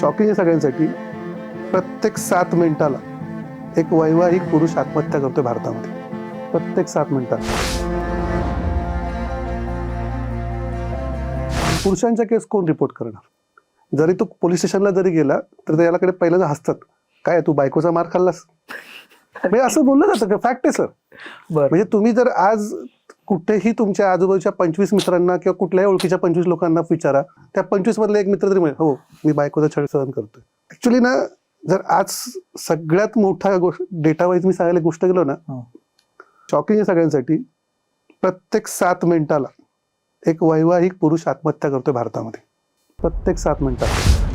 Shocking आहे सगळ्यांसाठी प्रत्येक सात मिनिटाला एक वैवाहिक पुरुष आत्महत्या करतोय भारतामध्ये. प्रत्येक सात मिनिटात. पुरुषांच्या केस कोण रिपोर्ट करणार? जरी तो पोलीस स्टेशनला जरी गेला तर त्याच्याकडे पहिल्यांदा हसतात. काय तू बायकोचा मार खाल्लास? म्हणजे असं बोललं जातं का? फॅक्ट आहे सर बर. म्हणजे तुम्ही जर आज कुठेही तुमच्या आजूबाजूच्या पंचवीस मित्रांना किंवा कुठल्याही ओळखीच्या पंचवीस लोकांना विचारा. त्या पंचवीस मधले एक मित्र तरी म्हणे हो मी बायकोचा छळ सहन करतोय. ऍक्च्युली ना जर आज सगळ्यात मोठा गोष्ट डेटा वाईज मी सांगायला गोष्ट गेलो ना हं. शॉकिंग आहे सगळ्यांसाठी. प्रत्येक सात मिनिटाला एक वैवाहिक पुरुष आत्महत्या करतोय भारतामध्ये. प्रत्येक सात मिनिटात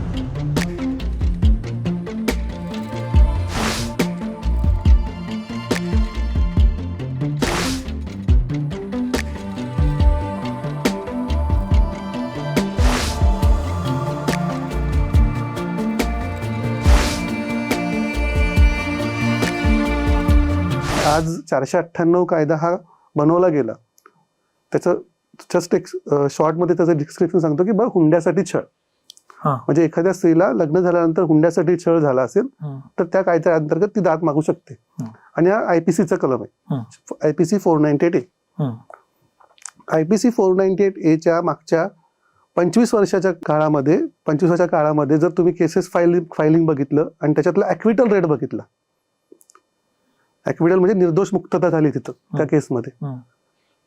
आज चारशे अठ्ठ्याण्णव कायदा हा बनवला गेला त्याचं जस्ट एक शॉर्टमध्ये त्याचं डिस्क्रिप्शन सांगतो की बघ हुंड्यासाठी छळ हा म्हणजे एखाद्या स्त्रीला लग्न झाल्यानंतर हुंड्यासाठी छळ झाला असेल. तर त्या कायद्या अंतर्गत ती दाद मागू शकते. आणि हा आयपीसीचा कलम आहे. IPC four ninety eight A. IPC four ninety eight एच्या मागच्या पंचवीस वर्षाच्या काळामध्ये पंचवीस वर्षाच्या काळामध्ये जर तुम्ही केसेस फायलिंग फायलिंग बघितलं आणि त्याच्यातलं ॲक्विटल रेट बघितला ॲक्विटल म्हणजे निर्दोष मुक्तता झाली तिथं त्या. केसमध्ये.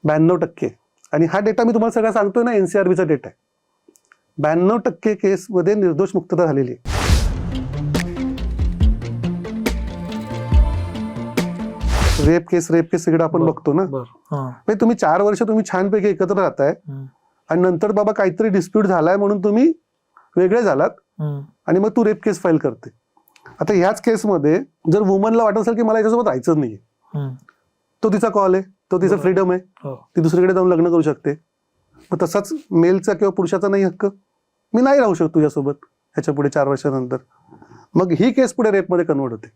ब्याण्णव टक्के आणि हा डेटा मी तुम्हाला सगळा सांगतोय ना एनसीआरबीचा डेटा आहे ब्याण्णव टक्के केसमध्ये निर्दोष मुक्तता झालेली आहे रेप केस रेप केस सगळं आपण. बघतो ना म्हणजे तुम्ही चार वर्ष तुम्ही छानपैकी एकत्र राहताय. आणि नंतर बाबा काहीतरी डिस्प्यूट झालाय म्हणून तुम्ही वेगळे झालात. आणि मग तू रेप केस फाईल करते आता ह्याच केसमध्ये जर वुमनला वाटत असेल की मला याच्यासोबत राहायचं नाहीये हं. तो तिचा कॉल आहे तो तिचा. फ्रीडम आहे हो. ती दुसरीकडे जाऊन लग्न करू शकते मग तसाच मेलचा किंवा पुरुषाचा नाही हक्क मी नाही राहू शकतो तुझ्यासोबत ह्याच्या पुढे चार वर्षानंतर मग ही केस पुढे रेपमध्ये कन्वर्ट होते